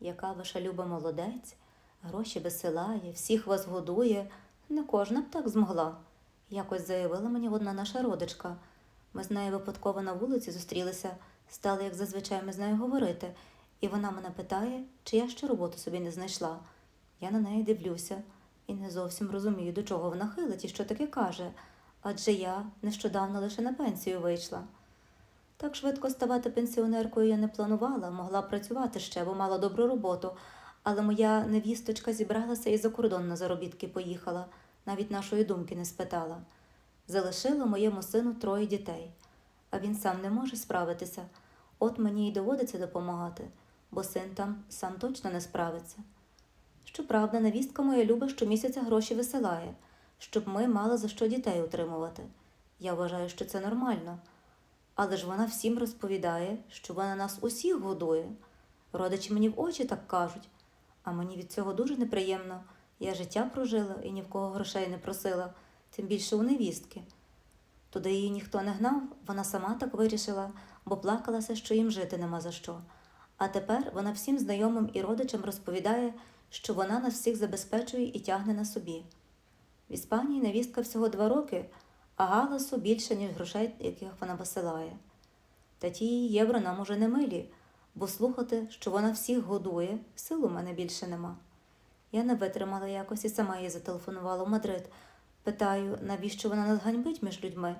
Яка ваша люба молодець, гроші висилає, всіх вас годує. Не кожна б так змогла. Якось заявила мені одна наша родичка. Ми з нею випадково на вулиці зустрілися, стали, як зазвичай, ми з нею говорити, і вона мене питає, чи я ще роботу собі не знайшла. Я на неї дивлюся і не зовсім розумію, до чого вона хилить і що таке каже, адже я нещодавно лише на пенсію вийшла. Так швидко ставати пенсіонеркою я не планувала, могла працювати ще, бо мала добру роботу, але моя невісточка зібралася і за кордон на заробітки поїхала, навіть нашої думки не спитала. Залишила моєму сину троє дітей, а він сам не може справитися. От мені й доводиться допомагати, бо син там сам точно не справиться. Щоправда, невістка моя люба щомісяця гроші висилає, щоб ми мали за що дітей утримувати. Я вважаю, що це нормально. Але ж вона всім розповідає, що вона нас усіх годує. Родичі мені в очі так кажуть, а мені від цього дуже неприємно. Я життя прожила і ні в кого грошей не просила, тим більше у невістки. Туди її ніхто не гнав, вона сама так вирішила, бо плакалася, що їм жити нема за що. А тепер вона всім знайомим і родичам розповідає, що вона нас всіх забезпечує і тягне на собі. В Іспанії невістка всього два роки, а галасу більше, ніж грошей, яких вона висилає. Та ті її євро нам уже не милі, бо слухати, що вона всіх годує, сил у мене більше нема. Я не витримала якось і сама їй зателефонувала в Мадрид. Питаю, навіщо вона нас ганьбить між людьми?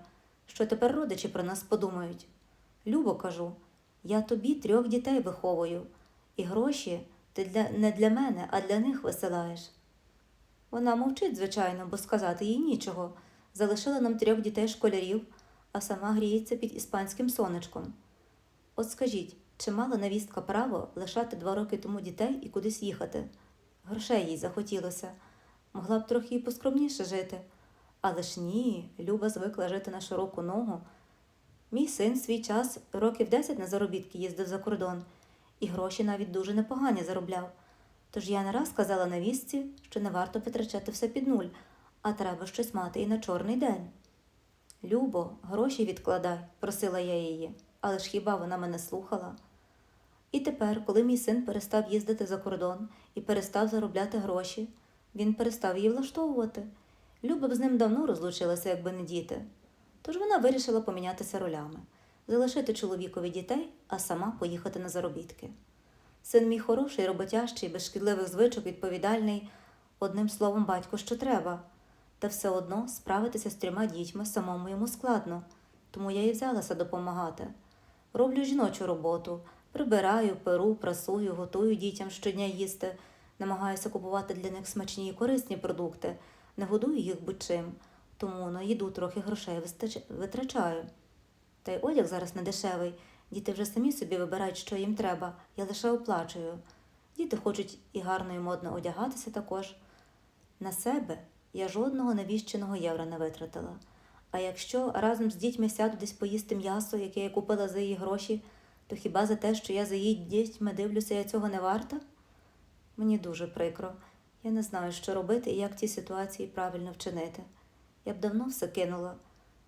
Що тепер родичі про нас подумають? Любо кажу, я тобі трьох дітей виховую, і гроші ти для, не для мене, а для них висилаєш. Вона мовчить, звичайно, бо сказати їй нічого. Залишила нам трьох дітей школярів, а сама гріється під іспанським сонечком. От скажіть, чи мала невістка право лишати два роки тому дітей і кудись їхати? Грошей їй захотілося. Могла б трохи і поскромніше жити. Але ж ні, Люба звикла жити на широку ногу. Мій син свій час років 10 на заробітки їздив за кордон, і гроші навіть дуже непогані заробляв. Тож я не раз казала невістці, що не варто витрачати все під нуль, а треба щось мати і на чорний день. Любо, гроші відкладай, просила я її, але ж хіба вона мене слухала? І тепер, коли мій син перестав їздити за кордон і перестав заробляти гроші, він перестав її влаштовувати. Люба б з ним давно розлучилася, якби не діти. Тож вона вирішила помінятися ролями, залишити чоловікові дітей, а сама поїхати на заробітки. Син мій хороший, роботящий, без шкідливих звичок, відповідальний, одним словом, батько, що треба. Та все одно справитися з трьома дітьми самому йому складно, тому я і взялася допомагати. Роблю жіночу роботу, прибираю, перу, прасую, готую дітям щодня їсти, намагаюся купувати для них смачні і корисні продукти, не годую їх будь-чим, тому на їду трохи грошей витрачаю. Та й одяг зараз не дешевий. Діти вже самі собі вибирають, що їм треба, я лише оплачую. Діти хочуть і гарно і модно одягатися також. На себе я жодного навіщеного євро не витратила. А якщо разом з дітьми сяду десь поїсти м'ясо, яке я купила за її гроші, то хіба за те, що я за її дітьми дивлюся, я цього не варта? Мені дуже прикро. Я не знаю, що робити і як в цій ситуації правильно вчинити. Я б давно все кинула,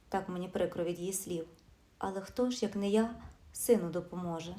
так мені прикро від її слів. Але хто ж, як не я, сину допоможе?